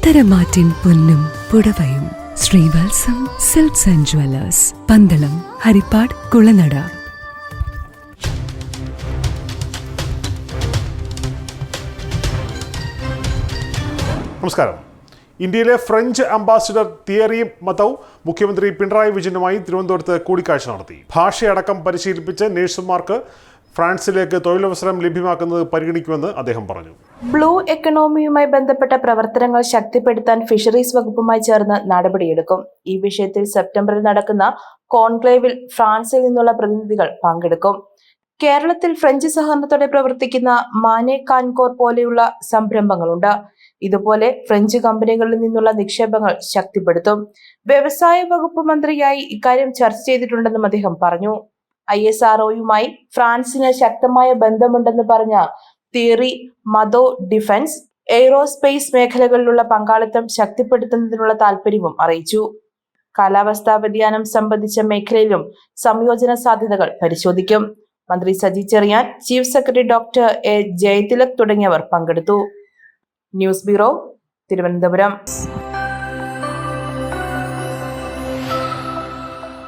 പത്തരമാറ്റിൻ പൊന്നും പുടവയും. Sreevatsam silks and jewellers Pandalam Haripad Kulanada. നമസ്കാരം. ഇന്ത്യയിലെ ഫ്രഞ്ച് അംബാസിഡർ തിയറി മതവ് മുഖ്യമന്ത്രി പിണറായി വിജയനുമായി തിരുവനന്തപുരത്ത് കൂടിക്കാഴ്ച നടത്തി. ഭാഷയടക്കം പരിശീലിപ്പിച്ച് നഴ്സുമാർക്ക് ഫ്രാൻസിലേക്ക് തൊഴിലവസരം ലഭ്യമാക്കുന്നത് പരിഗണിക്കുമെന്ന് അദ്ദേഹം പറഞ്ഞു. ബ്ലൂ എക്കണോമിയുമായി ബന്ധപ്പെട്ട പ്രവർത്തനങ്ങൾ ശക്തിപ്പെടുത്താൻ ഫിഷറീസ് വകുപ്പുമായി ചേർന്ന് നടപടിയെടുക്കും. ഈ വിഷയത്തിൽ സെപ്റ്റംബറിൽ നടക്കുന്ന കോൺക്ലേവിൽ ഫ്രാൻസിൽ നിന്നുള്ള പ്രതിനിധികൾ പങ്കെടുക്കും. കേരളത്തിൽ ഫ്രഞ്ച് സഹകരണത്തോടെ പ്രവർത്തിക്കുന്ന മാനെ കാൻകോർ പോലെയുള്ള സംരംഭങ്ങളുണ്ട്. ഇതുപോലെ ഫ്രഞ്ച് കമ്പനികളിൽ നിന്നുള്ള നിക്ഷേപങ്ങൾ ശക്തിപ്പെടുത്തും. വ്യവസായ വകുപ്പ് മന്ത്രിയായി ഇക്കാര്യം ചർച്ച ചെയ്തിട്ടുണ്ടെന്നും അദ്ദേഹം പറഞ്ഞു. ഐ എസ് ആർഒയുമായി ഫ്രാൻസിന് ശക്തമായ ബന്ധമുണ്ടെന്ന് പറഞ്ഞ തിയറി മതോ ഡിഫൻസ് എയ്റോസ്പേസ് മേഖലകളിലുള്ള പങ്കാളിത്തം ശക്തിപ്പെടുത്തുന്നതിനുള്ള താൽപര്യവും അറിയിച്ചു. കാലാവസ്ഥാ വ്യതിയാനം സംബന്ധിച്ച മേഖലയിലും സംയോജന സാധ്യതകൾ പരിശോധിക്കും. മന്ത്രി Saji Cherian chief secretary doctor A Jayathilak തുടങ്ങിയവർ പങ്കെടുത്തു. News bureau Thiruvananthapuram.